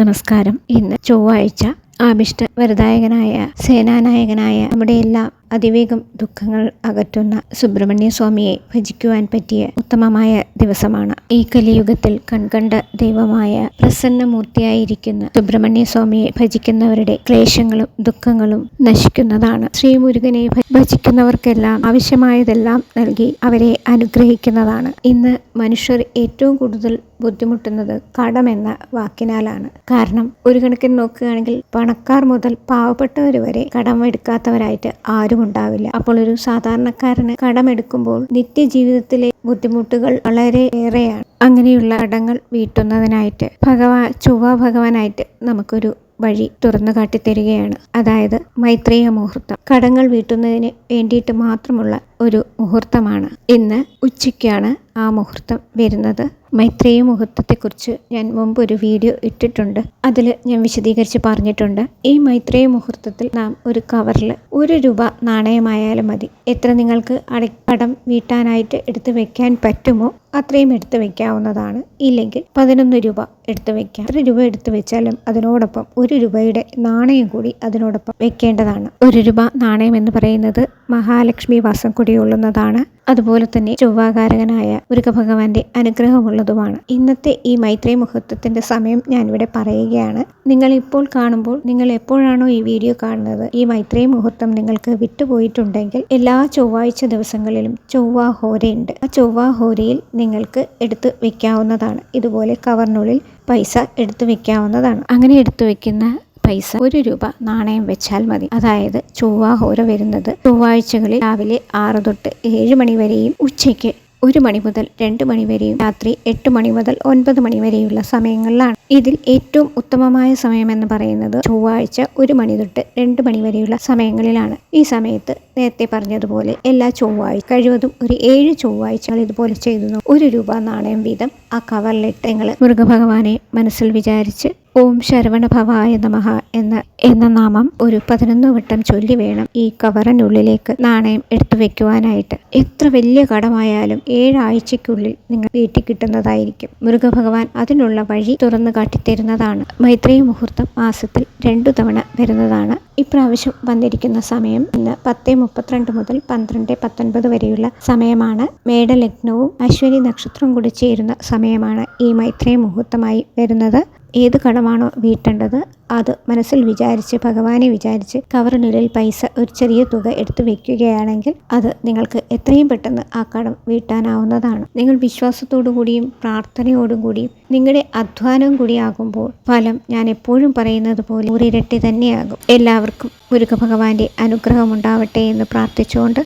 നമസ്കാരം. ഇന്ന് ചൊവ്വാഴ്ച ആഭിഷ്ട വരദായകനായ സേനാനായകനായ നമ്മുടെ എല്ലാം അതിവേഗം ദുഃഖങ്ങൾ അകറ്റുന്ന സുബ്രഹ്മണ്യ സ്വാമിയെ ഭജിക്കുവാൻ പറ്റിയ ഉത്തമമായ ദിവസമാണ്. ഈ കലിയുഗത്തിൽ കൺകണ്ട ദൈവമായ പ്രസന്നമൂർത്തിയായിരിക്കുന്ന സുബ്രഹ്മണ്യ സ്വാമിയെ ഭജിക്കുന്നവരുടെ ക്ലേശങ്ങളും ദുഃഖങ്ങളും നശിക്കുന്നതാണ്. ശ്രീമുരുകനെ ഭജിക്കുന്നവർക്കെല്ലാം ആവശ്യമായതെല്ലാം നൽകി അവരെ അനുഗ്രഹിക്കുന്നതാണ്. ഇന്ന് മനുഷ്യർ ഏറ്റവും കൂടുതൽ ബുദ്ധിമുട്ടുന്നത് കടമെന്ന വാക്കിനാലാണ്. കാരണം ഒരു കണക്കിന് നോക്കുകയാണെങ്കിൽ പണക്കാർ മുതൽ പാവപ്പെട്ടവർ വരെ കടം എടുക്കാത്തവരായിട്ട് ആരും ഉണ്ടാവില്ല അപ്പോൾ ഒരു സാധാരണക്കാരന് കടമെടുക്കുമ്പോൾ നിത്യജീവിതത്തിലെ ബുദ്ധിമുട്ടുകൾ വളരെ ഏറെയാണ്. അങ്ങനെയുള്ള കടങ്ങൾ വീട്ടുന്നതിനായിട്ട് ഭഗവാൻ ചൊവ്വ ഭഗവാനായിട്ട് നമുക്കൊരു വഴി തുറന്നു കാട്ടിത്തരികയാണ്. അതായത് മൈത്രേയ മുഹൂർത്തം. കടങ്ങൾ വീട്ടുന്നതിന് വേണ്ടിയിട്ട് മാത്രമുള്ള ഒരു മുഹൂർത്തമാണ്. ഇന്ന് ഉച്ചയ്ക്കാണ് ആ മുഹൂർത്തം വരുന്നത്. മൈത്രേയ മുഹൂർത്തത്തെക്കുറിച്ച് ഞാൻ മുമ്പ് ഒരു വീഡിയോ ഇട്ടിട്ടുണ്ട്. അതിൽ ഞാൻ വിശദീകരിച്ച് പറഞ്ഞിട്ടുണ്ട്. ഈ മൈത്രേയ മുഹൂർത്തത്തിൽ നാം ഒരു കവറിൽ ഒരു രൂപ നാണയമായാലും മതി. എത്ര നിങ്ങൾക്ക് അടക്കടം വീട്ടാനായിട്ട് എടുത്തു വെക്കാൻ പറ്റുമോ അത്രയും എടുത്തു വെക്കാവുന്നതാണ്. ഇല്ലെങ്കിൽ പതിനൊന്ന് രൂപ എടുത്തു വെക്കാം. എത്ര രൂപ എടുത്തു വെച്ചാലും അതിനോടൊപ്പം ഒരു രൂപയുടെ നാണയം കൂടി അതിനോടൊപ്പം വെക്കേണ്ടതാണ്. ഒരു രൂപ നാണയം എന്ന് പറയുന്നത് മഹാലക്ഷ്മി വാസം കുടികൊള്ളുന്നതാണ് അതുപോലെ തന്നെ ചൊവ്വാകാരകനായ മുരുക ഭഗവാന്റെ അനുഗ്രഹമുള്ളതുമാണ്. ഇന്നത്തെ ഈ മൈത്രി മുഹൂർത്തത്തിന്റെ സമയം ഞാനിവിടെ പറയുകയാണ്. നിങ്ങൾ ഇപ്പോൾ കാണുമ്പോൾ നിങ്ങൾ എപ്പോഴാണോ ഈ വീഡിയോ കാണുന്നത് ഈ മൈത്രി മുഹൂർത്തം നിങ്ങൾക്ക് വിട്ടുപോയിട്ടുണ്ടെങ്കിൽ എല്ലാ ചൊവ്വാഴ്ച ദിവസങ്ങളിലും ചൊവ്വാ ഹോരയുണ്ട് ആ ചൊവ്വാ ഹോരയിൽ നിങ്ങൾക്ക് എടുത്ത് വെക്കാവുന്നതാണ്. ഇതുപോലെ കവറിനുള്ളിൽ പൈസ എടുത്തു വെക്കാവുന്നതാണ്. അങ്ങനെ എടുത്തു വെക്കുന്ന പൈസ ഒരു രൂപ നാണയം വെച്ചാൽ മതി. അതായത് ചൊവ്വാഹോര വരുന്നത് ചൊവ്വാഴ്ചകളിൽ രാവിലെ ആറ് തൊട്ട് ഏഴ് മണി വരെയും ഉച്ചയ്ക്ക് ഒരു മണി മുതൽ രണ്ട് മണി വരെയും രാത്രി എട്ട് മണി മുതൽ ഒൻപത് മണി വരെയുള്ള സമയങ്ങളിലാണ്. ഇതിൽ ഏറ്റവും ഉത്തമമായ സമയം എന്ന് പറയുന്നത് ചൊവ്വാഴ്ച ഒരു മണി തൊട്ട് രണ്ട് മണി വരെയുള്ള സമയങ്ങളിലാണ്. ഈ സമയത്ത് നേരത്തെ പറഞ്ഞതുപോലെ എല്ലാ ചൊവ്വാഴ്ച കഴിവതും ഒരു ഏഴ് ചൊവ്വാഴ്ചകൾ ഇതുപോലെ ചെയ്തു. ഒരു രൂപ നാണയം വീതം ആ കവറിലിട്ട് നിങ്ങൾ മൃഗഭഗവാനെ മനസ്സിൽ വിചാരിച്ച് ഓം ശരവണഭവായ നമഹ എന്ന എന്ന നാമം ഒരു പതിനൊന്ന് വട്ടം ചൊല്ലി വേണം ഈ കവറിനുള്ളിലേക്ക് നാണയം എടുത്തു വെക്കുവാനായിട്ട്. എത്ര വലിയ കടമായാലും ഏഴാഴ്ചയ്ക്കുള്ളിൽ നിങ്ങൾ വീട്ടിൽ കിട്ടുന്നതായിരിക്കും. മൃഗഭഗവാൻ അതിനുള്ള വഴി തുറന്നു കാട്ടിത്തരുന്നതാണ്. മൈത്രി മുഹൂർത്തം മാസത്തിൽ രണ്ടു തവണ വരുന്നതാണ്. ഇപ്രാവശ്യം വന്നിരിക്കുന്ന സമയം ഇന്ന് പത്ത് മുപ്പത്തിരണ്ട് മുതൽ പന്ത്രണ്ട് പത്തൊൻപത് വരെയുള്ള സമയമാണ്. മേടലഗ്നവും അശ്വനി നക്ഷത്രവും കൂടി ചേരുന്ന സമയമാണ് ഈ മൈത്രി മുഹൂർത്തമായി വരുന്നത്. ഏത് കടമാണോ വീട്ടേണ്ടത് അത് മനസ്സിൽ വിചാരിച്ച് ഭഗവാനെ വിചാരിച്ച് കവറിനുള്ളിൽ പൈസ ഒരു ചെറിയ തുക എടുത്തു വെക്കുകയാണെങ്കിൽ അത് നിങ്ങൾക്ക് എത്രയും പെട്ടെന്ന് ആ കടം വീട്ടാനാവുന്നതാണ്. നിങ്ങൾ വിശ്വാസത്തോടു കൂടിയും പ്രാർത്ഥനയോടും കൂടിയും നിങ്ങളുടെ അധ്വാനം കൂടിയാകുമ്പോൾ ഫലം ഞാൻ എപ്പോഴും പറയുന്നത് പോലെ ഒരിരട്ടി തന്നെയാകും. എല്ലാവർക്കും മുരുക ഭഗവാന്റെ അനുഗ്രഹം ഉണ്ടാവട്ടെ എന്ന് പ്രാർത്ഥിച്ചുകൊണ്ട്